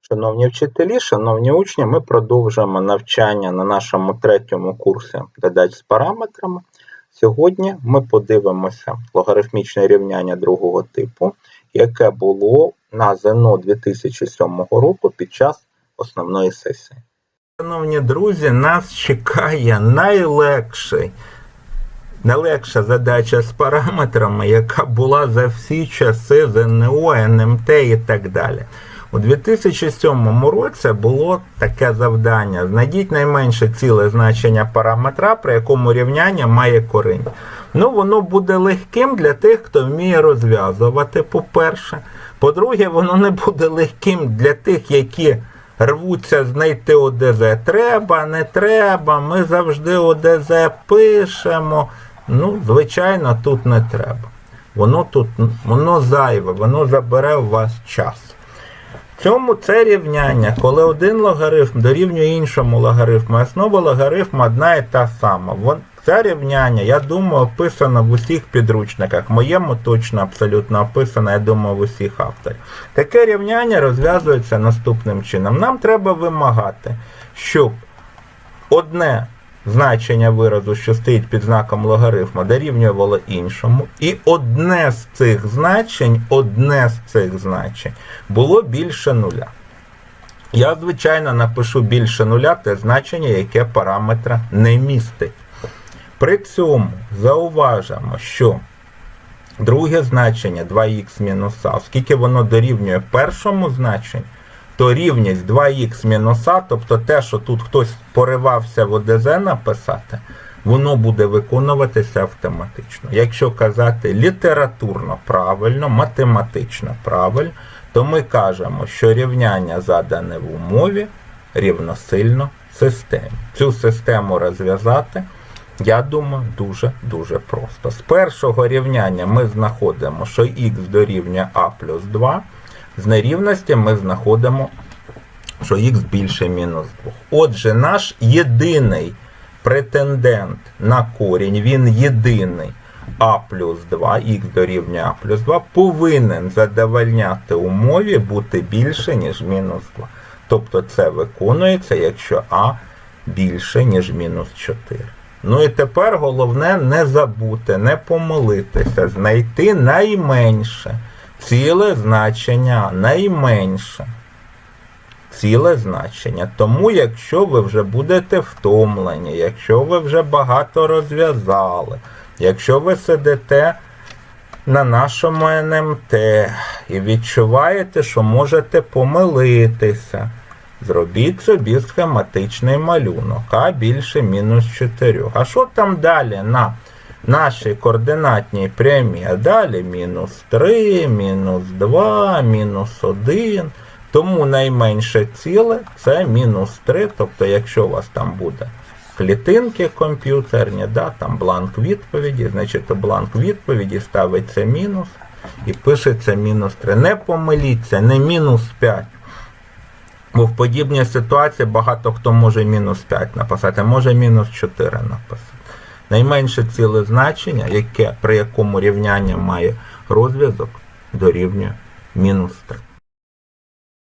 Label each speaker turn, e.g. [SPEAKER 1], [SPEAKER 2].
[SPEAKER 1] Шановні вчителі, шановні учні, ми продовжуємо навчання на нашому третьому курсі задач з параметрами. Сьогодні ми подивимося логарифмічне рівняння другого типу, яке було на ЗНО 2007 року під час основної сесії. Шановні друзі, нас чекає найлегший, найлегша задача з параметрами, яка була за всі часи ЗНО, НМТ і так далі. У 2007 році було таке завдання: знайдіть найменше ціле значення параметра, при якому рівняння має корінь. Ну, воно буде легким для тих, хто вміє розв'язувати, по-перше. По-друге, воно не буде легким для тих, які рвуться знайти ОДЗ. Треба, не треба, ми завжди ОДЗ пишемо. Ну, звичайно, тут не треба. Воно тут воно зайве, воно забере у вас час. Цьому це рівняння, коли один логарифм дорівнює іншому логарифму, основа логарифму одна і та сама. Це рівняння, я думаю, описано в усіх підручниках. Моєму точно абсолютно описано, я думаю, в усіх авторів. Таке рівняння розв'язується наступним чином. Нам треба вимагати, щоб одне значення виразу, що стоїть під знаком логарифму, дорівнювало іншому, і одне з цих значень, одне з цих значень було більше нуля. Я, звичайно, напишу більше нуля те значення, яке параметра не містить. При цьому зауважимо, що друге значення 2х мінус а, оскільки воно дорівнює першому значенню, то рівність 2х мінус а, тобто те, що тут хтось поривався в ОДЗ написати, воно буде виконуватися автоматично. Якщо казати літературно правильно, математично правильно, то ми кажемо, що рівняння задане в умові рівносильно системі. Цю систему розв'язати, я думаю, дуже-дуже просто. З першого рівняння ми знаходимо, що х дорівнює а плюс 2. З нерівності ми знаходимо, що х більше мінус 2. Отже, наш єдиний претендент на корінь, він єдиний а плюс 2, х дорівнює а плюс 2, повинен задовольняти умові бути більше, ніж мінус 2. Тобто це виконується, якщо а більше, ніж мінус 4. Ну і тепер головне не забути, не помилитися, знайти найменше ціле значення, найменше ціле значення. Тому, якщо ви вже будете втомлені, якщо ви вже багато розв'язали, якщо ви сидите на нашому НМТ і відчуваєте, що можете помилитися, зробіть собі схематичний малюнок, а більше мінус 4. А що там далі на нашій координатній прямій? А далі мінус 3, мінус 2, мінус 1. Тому найменше ціле це мінус 3. Тобто, якщо у вас там буде клітинки комп'ютерні, да, там бланк відповіді, значить у бланк відповіді ставиться мінус і пишеться мінус 3. Не помиліться, не мінус 5. Бо в подібній ситуації багато хто може мінус 5 написати, може мінус 4 написати. Найменше ціле значення, яке, при якому рівняння має розв'язок, дорівнює мінус 3.